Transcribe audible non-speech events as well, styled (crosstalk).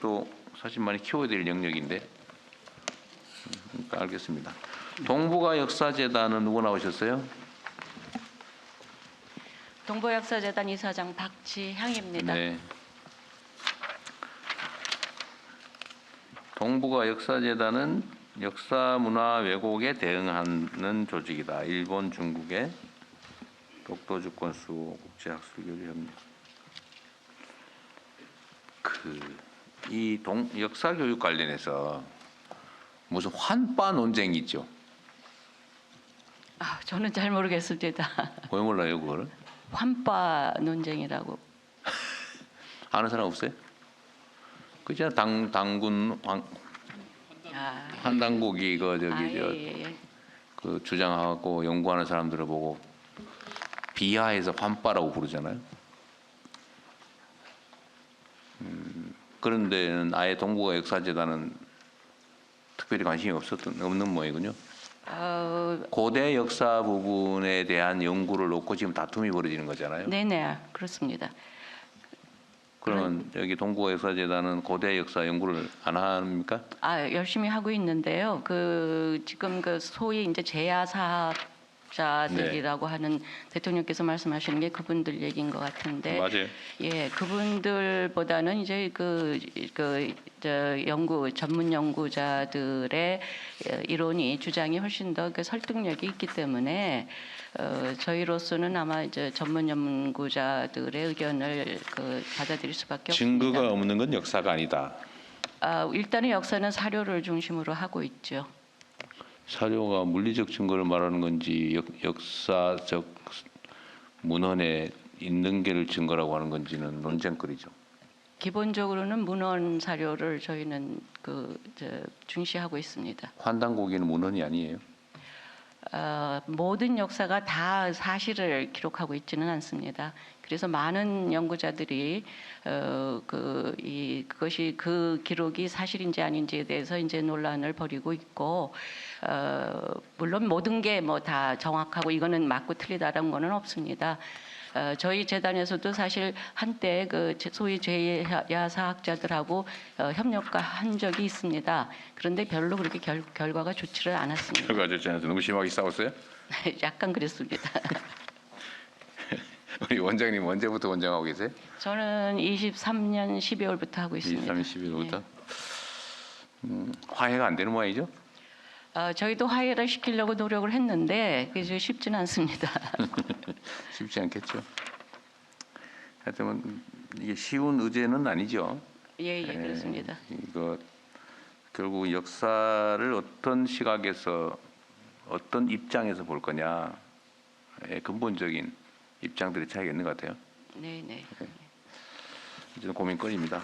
것도 사실 많이 키워야 될 영역인데 음, 그러니까 알겠습니다. 동북아 역사재단은 누구 나오셨어요? 동보역사재단 이사장 박지향입니다. 네. 동북아 역사재단은 역사 문화 왜곡에 대응하는 조직이다. 일본, 중국의 독도 주권 수 국제 학술 교류 협력. 그 이 동 역사 교육 관련해서 무슨 환빠 논쟁이 있죠. 아, 저는 잘 모르겠습니다. (laughs) 왜 몰라요 그거를? 환빠 논쟁이라고. (laughs) 아는 사람 없어요? 그잖아 당 당군 황, 아, 한당국이 그 저기 아, 저 예, 예, 예. 그 주장하고 연구하는 사람들을 보고 비하해서 환빠라고 부르잖아요. 그런 데는 아예 동북아 역사재단은 특별히 관심이 없었던 없는 모양이군요. 어, 고대 역사 부분에 대한 연구를 놓고 지금 다툼이 벌어지는 거잖아요. 네네 그렇습니다. 그러면 여기 동북아 역사재단은 고대 역사 연구를 안 합니까? 아 열심히 하고 있는데요. 그 지금 그 소위 이제 제야 사업 자들이라고 네. 하는 대통령께서 말씀하시는 게 그분들 얘기인 것 같은데. 맞아요. 예, 그분들보다는 이제 그, 그, 저, 연구, 전문 연구자들의 예, 이론이, 주장이 훨씬 더 그 설득력이 있기 때문에, 어, 저희로서는 아마 이제 전문 연구자들의 의견을 그 받아들일 수밖에 없습니다. 증거가 없는 건 역사가 아니다. 아, 일단은 역사는 사료를 중심으로 하고 있죠. 사료가 물리적 증거를 말하는 건지 역, 역사적 문헌에 있는 게를 증거라고 하는 건지는 논쟁거리죠. 기본적으로는 문헌 사료를 저희는 그, 저, 중시하고 있습니다. 환단고기는 문헌이 아니에요. 어, 모든 역사가 다 사실을 기록하고 있지는 않습니다. 그래서 많은 연구자들이 어, 그, 이, 그것이 그 기록이 사실인지 아닌지에 대해서 이제 논란을 벌이고 있고 어, 물론 모든 게 뭐 다 정확하고 이거는 맞고 틀리다라는 거는 없습니다. 어, 저희 재단에서도 사실 한때 그 제- 소위 제야사학자들하고 어, 협력과 한 적이 있습니다. 그런데 별로 그렇게 결, 결과가 좋지를 않았습니다. 결과 저한테 너무 심하게 싸웠어요? (laughs) 약간 그랬습니다. (laughs) 우리 원장님 언제부터 원장하고 계세요? 저는 23년 12월부터 하고 있습니다. 23, 11월부터. 음, 화해가 안 되는 모양이죠? 어, 저희도 화해를 시키려고 노력을 했는데 그게 쉽지는 않습니다. (laughs) 쉽지 않겠죠. 하여튼 이게 쉬운 의제는 아니죠. 예, 예, 예, 그렇습니다. 이거 결국 역사를 어떤 시각에서 어떤 입장에서 볼 거냐 의 근본적인 입장들의 차이가 있는 것 같아요. 네, 네. 이제 고민거리입니다.